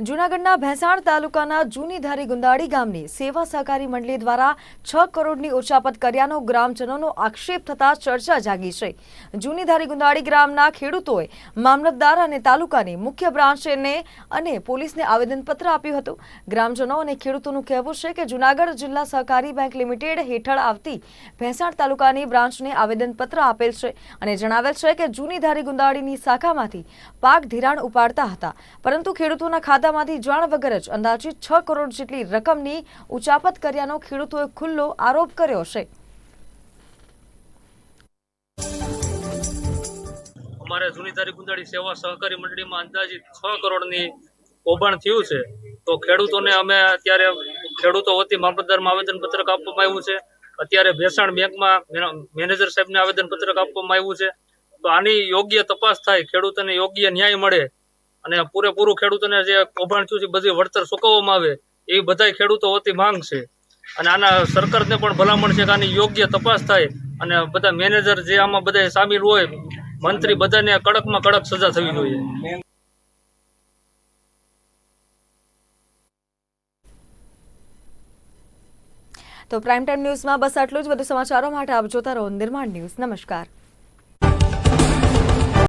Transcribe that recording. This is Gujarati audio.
જૂનાગઢના ભેંસાણ તાલુકાના જૂની ધારી ગુંદાળી ગામની સેવા સહકારી મંડળી દ્વારા છ કરોડની ઉચાપત કર્યાનો ગ્રામજનોનો આક્ષેપ થતા ચર્ચા જાગી છે. જૂની ધારી ગુંદાળી ગ્રામના ખેડૂતોએ મામલતદાર અને તાલુકાની મુખ્ય બ્રાન્ચને અને પોલીસને આવેદનપત્ર આપ્યું હતું. ગ્રામજનો અને ખેડૂતોનું કહેવું છે કે જૂનાગઢ જિલ્લા સહકારી બેંક લિમિટેડ હેઠળ આવતી ભેંસાણ તાલુકાની બ્રાન્ચને આવેદનપત્ર આપેલ છે અને જણાવેલ છે કે જૂની ધારી ગુંદાળીની શાખામાંથી પાક ધિરાણ ઉપાડતા હતા. પરંતુ ખેડૂતોના ખાતામાંથી જાણ વગર જ અંદાજિત છ કરોડ જેટલી રકમની ઉચાપત કર્યાનો ખેડૂતોએ ખુલ્લો આરોપ કર્યો છે. અમારે જૂની તારીખ ગુંદાળી સેવા સહકારી મંડળીમાં અંદાજિત છ કરોડની કૌભાંડ થયું છે. તો ખેડૂતોને અમે અત્યારે ખેડૂતો વતી મામલતદારમાં આવેદનપત્રક આપવામાં આવ્યું છે. અત્યારે ભેસાણ બેંકમાં મેન- મેનેજર સાહેબને આવેદનપત્રક આપવામાં આવ્યું છે. તો આની યોગ્ય તપાસ થાય, ખેડૂતોને યોગ્ય ન્યાય મળે અને પૂરેપૂરું ખેડૂતોને જે કૌભાંડ થયું છે, બધી વળતર ચૂકવવામાં આવે એવી બધાય ખેડૂતો વતી માંગ છે. અને આના સરકારને પણ ભલામણ છે કે આની યોગ્ય તપાસ થાય અને બધા મેનેજર જે આમાં બધા સામેલ હોય, મંત્રી બધાને કડકમાં કડક સજા થવી જોઈએ. તો પ્રાઇમ ટાઈમ ન્યૂઝમાં બસ આટલું જ. વધુ સમાચારો માટે આપ જોતા રહો નિર્માણ ન્યૂઝ. નમસ્કાર.